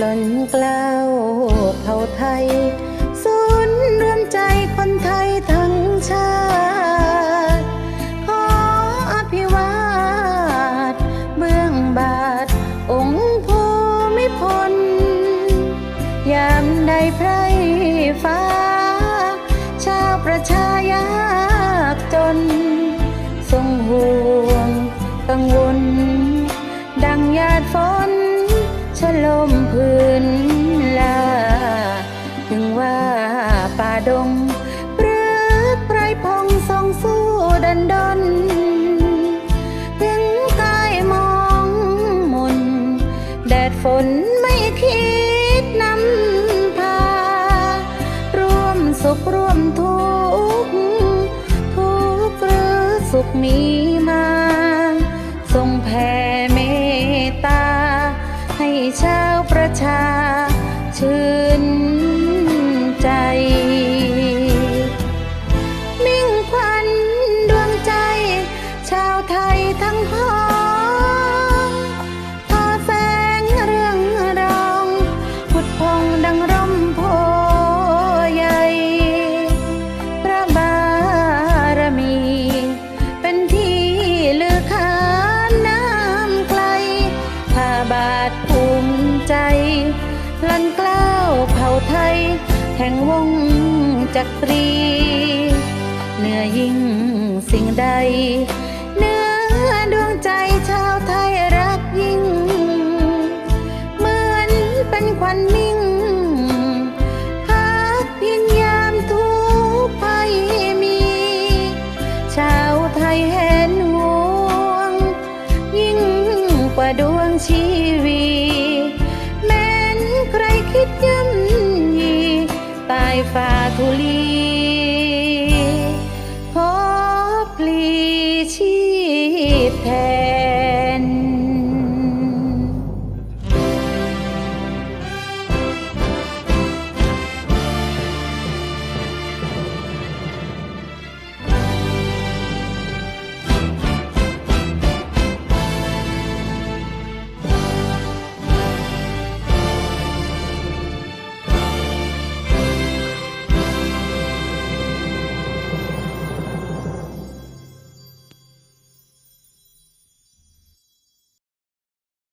ล้นกล้าวเผ่าไทยศูนย์รวมใจคนไทยทั้งชาติ ขออภิวาทเบื้องบาท องค์ภูมิพล ยามใดไพรฟ้า ชาวประชายากจน ทรงห่วงกังวล ดังหยาดฝน ฝนไม่คิดนำพา ร่วมสุขร่วมทุกข์ทุกข์หรือสุขมีมาทรงแผ่เมตตา ให้ชาวประชาชื่น ไทย แห่งวงจักรี เหนือยิ่งสิ่งใด เนื้อดวงใจชาวไทยรักยิ่ง เหมือนเป็นควันมิ่งพักพินยามทุกข์ภัยมีชาวไทยเห็นห่วง ยิ่งกว่าดวงชี ไฝ่าทุลี